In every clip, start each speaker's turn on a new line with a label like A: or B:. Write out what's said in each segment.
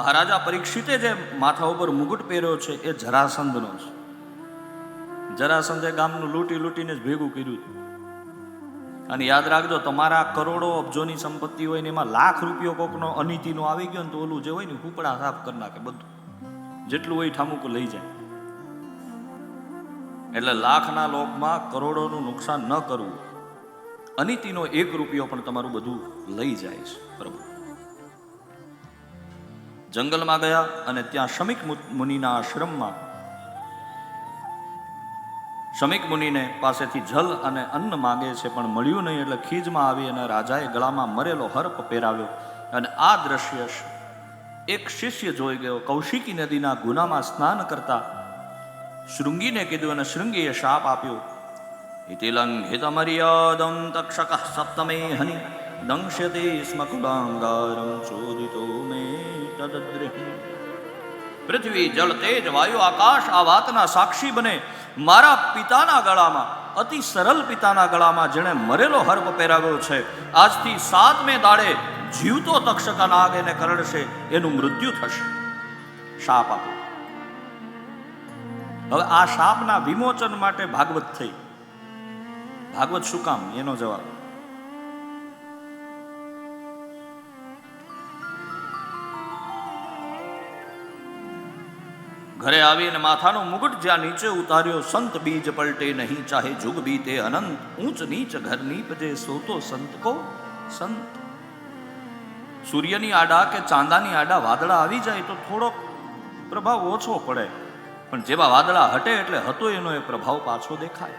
A: મહારાજા પરીક્ષિતે જે માથા ઉપર મુગટ પહેર્યો છે, એ જરાસંધનો છે. જરાસંધે ગામનું લૂંટી લૂંટીને જ ભેગું કર્યું હતું. અને યાદ રાખજો, તમારા કરોડો અબજોની સંપત્તિ હોય ને એમાં લાખ રૂપિયો કોકનો અનિતિનો આવી ગયો ને તો ઓલું જે હોય ને કૂપડા સાફ કરી નાખે બધું. જેટલું હોય ઠામુક લઈ જાય. એટલે લાખના લોકમાં કરોડોનું નુકસાન ન કરવું. અનિતિનો એક રૂપિયો પણ તમારું બધું લઈ જાય છે, પ્રભુ. જંગલમાં ગયા અને ત્યાં શમિક મુનિના આશ્રમમાં શમિક મુનિને પાસેથી જલ અને અન્ન માગે છે, પણ મળ્યું નહીં એટલે ખીજમાં આવી અને રાજાએ ગળામાં મરેલો હર્પ પહેરાવ્યો. અને આ દ્રશ્ય એક શિષ્ય જોઈ ગયો. કૌશિકી નદીના ગુનામાં સ્નાન કરતા શૃંગીને કીધું અને શૃંગીએ શાપ આપ્યો. ઇતિલંઘિત મર્યાદમ તક્ષક સપ્તમે હનિ દંશ્યતે સ્મ કુલાંગારમ ચોદિતો મે તદદ્રિહિ પૃથ્વી જળ તેજ વાયુ આકાશ આ વાતના સાક્ષી બને મારા પિતાના ગળામાં અતિ સરળ પિતાના ગળામાં જેણે મરેલો હર્પ પહેરાવ્યો છે આજથી સાતમે દાડે જીવતો તક્ષકા નાગ એને કરડશે એનું મૃત્યુ થશે શાપ આપો। હવે આ શાપના વિમોચન માટે ભાગવત થઈ। ભાગવત શું કામ? એનો જવાબ ઘરે આવીને માથાનો મુગટ જ્યાં નીચે ઉતાર્યો, સંત બીજ પલટે નહીં, ચાહે જુગ બીતે અનંત. ઊંચ નીચ ઘર નીપજે સોતો સંત કો સંત. સૂર્યની આડા કે ચાંદાની આડા વાદળા આવી જાય તો થોડોક પ્રભાવ ઓછો પડે. પણ જેવા વાદળા હટે એટલે હતો એનો એ પ્રભાવ પાછો દેખાય.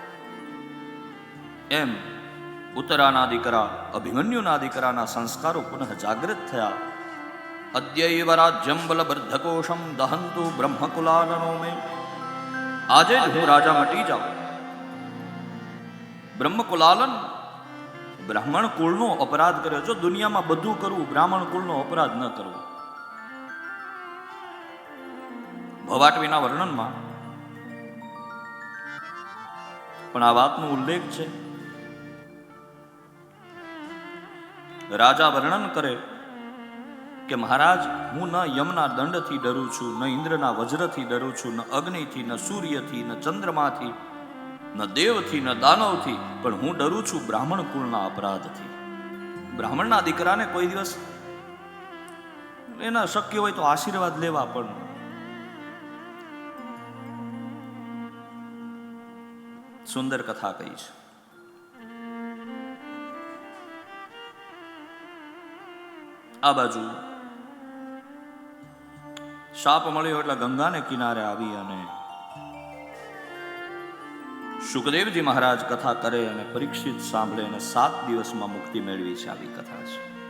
A: એમ ઉત્તરાના દીકરા, અભિમન્યુના દીકરાના સંસ્કારો પુનઃ જાગૃત થયા. અદ્યૈવ રાજ્યમ બલબર્ધકોશમ દહંતુ બ્રહ્મકુલાલનો મેં. આજે જ હું રાજા મટી જાઉં. બ્રહ્મકુલાલન બ્રાહ્મણ કુળનો અપરાધ કર્યો. જો દુનિયામાં બધું કરવું, બ્રાહ્મણ કુળનો અપરાધ ન કરવો. ભવાટવીના વર્ણનમાં પણ આ વાતનો ઉલ્લેખ છે. રાજા વર્ણન કરે કે મહારાજ, હું ન યમના દંડથી ડરું છું, ન ઇન્દ્રના વજ્રથી ડરું છું, ન અગ્નિથી, ન સૂર્યથી, ન ચંદ્રમાથી, ન દેવથી, ન દાનવથી, પણ હું ડરું છું બ્રાહ્મણ કુળના અપરાધથી. બ્રાહ્મણના દીકરાને કોઈ દિવસ એના શક્ય હોય તો આશીર્વાદ લેવા પણ. સુંદર કથા કહી છે. આ બાજુ શાપ મળ્યો એટલે ગંગાને કિનારે આવી અને સુખદેવજી મહારાજ કથા કરે અને પરીક્ષિત સાંભળે અને સાત દિવસમાં મુક્તિ મેળવી છે આવી કથા છે.